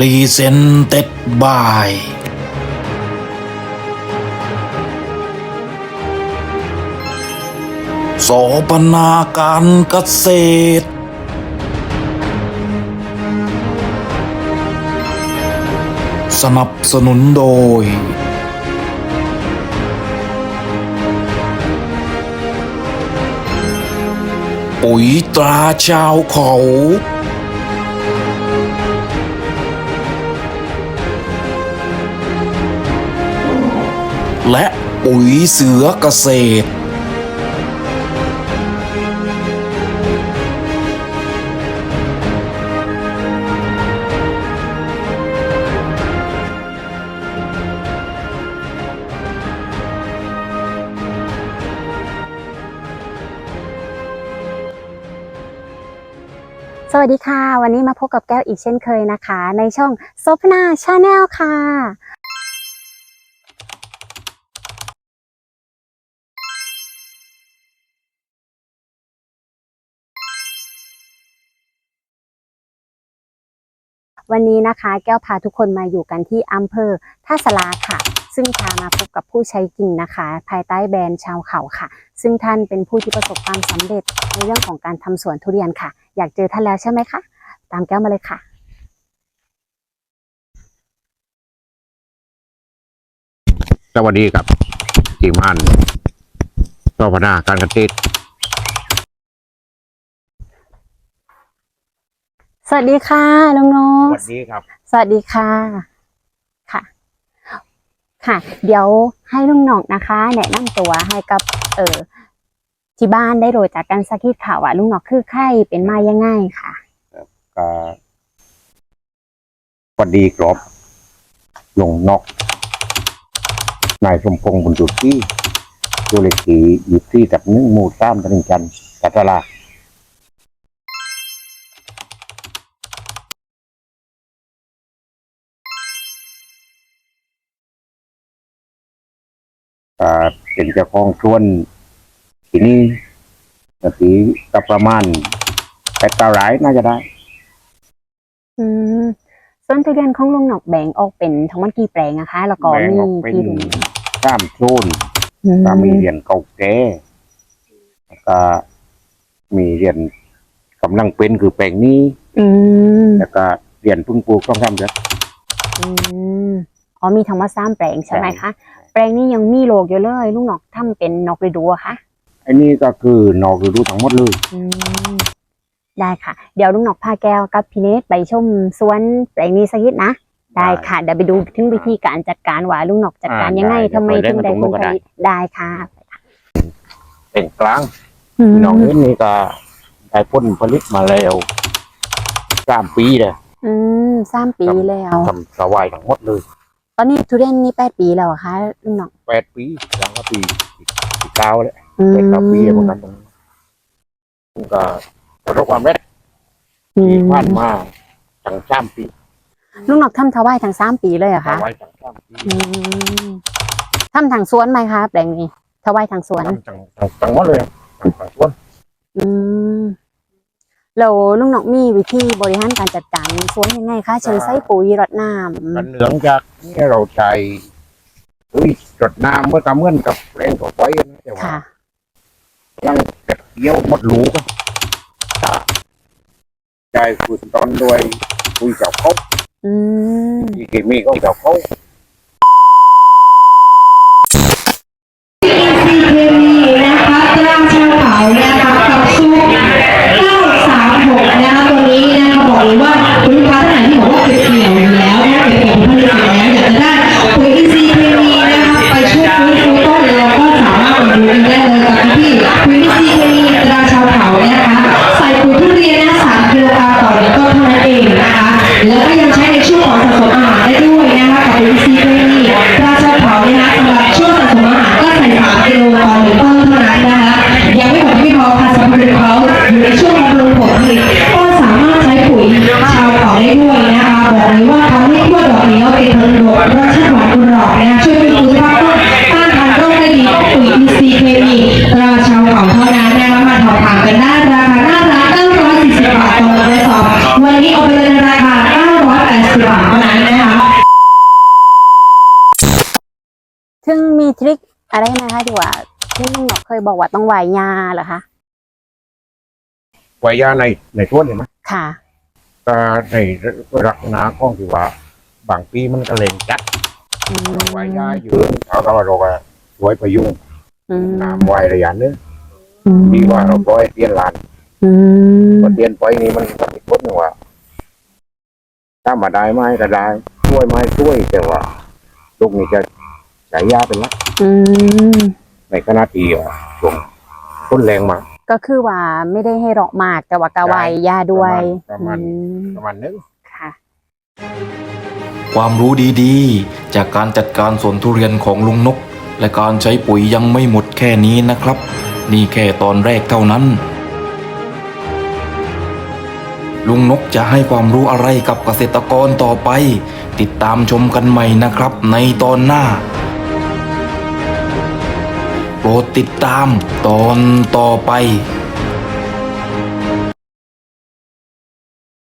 Presented by โสปนาการเกษตร สนับสนุนโดย ปุ๋ยตราชาวเขา และปุ๋ยเสือเกษตรสวัสดีค่ะ วันนี้มาพบกับแก้วอีกเช่นเคยนะคะ ในช่องโซฟนาชาแนลค่ะ วันนี้นะคะแก้วพาทุกคนมาอยู่กันที่อำเภอท่าสลาค่ะ ซึ่งพามาพบกับผู้ใช้จริงนะคะ ภายใต้แบรนด์ชาวเขาค่ะ ซึ่งท่านเป็นผู้ที่ประสบความสำเร็จในเรื่องของการทำสวนทุเรียนค่ะ อยากเจอท่านแล้วใช่ไหมคะ ตามแก้วมาเลยค่ะสวัสดีครับทีมงานสพนาการเกษตร สวัสดีค่ะน้องนสกวัสดีครับ สวัสดีค่ะ ค่ะ ค่ะ เดี๋ยวให้ลุงหนอกนะคะ แนะนำตัวให้กับเออที่บ้านได้โดยจากการสักคิดข่าวว่าลุงหนอกคือใครเป็นมายังไงค่ะก็สวัสดีครับลงนอกนายสมพงษ์บุญจุดที่ตัวเลขที่อยู่ที่กับหนึ่งหมู่สามตลิ่งจันทร์กัตลา อ่าเป็นเจ้าของสวนที่นี่นาทีก็ประมาณแปดเก้าไร่น่าจะได้ อืมส่วนทุเรียนของลุงหนอกแบ่งออกเป็นทั้งหมดกี่แปลงนะคะ แล้วก็แบ่งมีออกเป็นกี่ดุลสามโซนอืมก็มีเหรียญเก่าแก่แล้วก็มีเหรียญกำลังเป็นคือแปลงนี้ อืมแล้วก็เหรียญเพึ่งปลูกต้องทำเดือนอืม อ๋อมีทั้งหมดสามแปลงใช่ไหมใช่คะ แปลงนี้ยังมีโลกอยู่เลย ลุงหนอกทำเป็นนอกฤดูอะคะอันนี้ก็คือนอกฤดูทั้งหมดเลยอืมได้ค่ะ เดี๋ยวลุงหนอกพาแก้วกับพี่เนทไปชมสวนแปลงนี้สักนิดนะได้ค่ะเดี๋ยวไปดูถึงวิธีการจัดการว่าลุงหนอกจัดการยังไงทำไมถึงได้ผลผลิตได้ค่ะ เป็นกลางอืมน้องนี้นี่ก็ได้ผลผลิตมาแล้วสามปีเลยอืมสามปีแล้วทำสวายทั้งหมดเลย ตอนนี้ทุเรียนนี่แปดปีแล้วเหรอคะลุงหนอกแปดปีแล้วก็ปีปีเก้าแล้วอืมแปดเก้าปีเหมือนกันผมก็ประสบความสำเร็จอืที่มผ่านมาทั้งสามปีลุงหนอกทำทวายทั้งสามปีเลยเหรอสคะวายทั้งสามปีอืมทำทางสวนไหมคะแปลงนี้ทวายทางสวนทั้งทั้งทั้งทั้งหมดเลยทั้งทั้งสวนอืม แล้วลุงหนอกมีวิธีบริหารการจัดการสวนยังไงคะใช้ไส้ปุ๋ยรดน้กันเหลืองจากนี่เราใช้อุ้ยจดน้ำเมื่อกำเงินกับแรงกับไว้นะแต่ำว่าค่ะ ยังจะเกี่ยวหมดลูกอะใจฝุ่นตอนด้วยคุยกับเขาอืมที่เคมีก็กับเขา รอยหรือต้นเท่านั้นนะคะยังไม่หมดที่พอค่ะสำหริบเขาอยู่ในช่วงบำรุงผลผลิตก็สามารถใช้ปุ๋ยชาวเขาได้ด้วยนะคะบอกเลยว่าทำให้ทั่วดอกเหนียวเป็นผลิตภัณฑ์รสชาติหวานกรอบนะช่วยเป็นคุณภาพต้นต้านทานโรคได้ดีปุ๋ยอินทรีย์เคมีตราชาวเขาเท่านั้นนะคะมาถอดถามกันได้ราคาหน้าร้าน940บาทต่อกระสอบวันนี้เอาไปเลยราคาเก้าร้ปดสิบาทเท่านั้นนะคะถึงมีทริคอะไรนะคะที่ว่า ที่ลุงหนอกเคยบอกว่าต้องไหวายาเหรอคะ ไว้ยาในในท้วนเห็นไหมค่ะก็ในลักษณะของที่ว่า บางปีมันก็เล่งจัดอืมไว้ยาเยอะเขาก็ว่าเราก็ไว้ประยุงอืมน้ำไว้ระยะนึงอืมดีกว่าเราปล่อยเตียนลานอืม พอเตียนปล่อยนี่มันก็มีผลว่าถ้ามาได้ไม้ก็ได้ช่วยไม้ช่วยแต่ว่าลูกนี่จะใช้ยาเป็นหลัก อืม ในขณะที่ว่าช่วงต้นแรงมาก็คือว่าไม่ได้ให้เราะมากแต่ว่ากะไหวายยาด้วยประมาณอืมประมาณนึงค่ะ ความรู้ดีๆ จากการจัดการสวนทุเรียนของลุงนก และการใช้ปุ๋ยยังไม่หมดแค่นี้นะครับ นี่แค่ตอนแรกเท่านั้น ลุงนกจะให้ความรู้อะไรกับเกษตรกรต่อไป ติดตามชมกันใหม่นะครับในตอนหน้า โปรดติดตามตอนต่อไป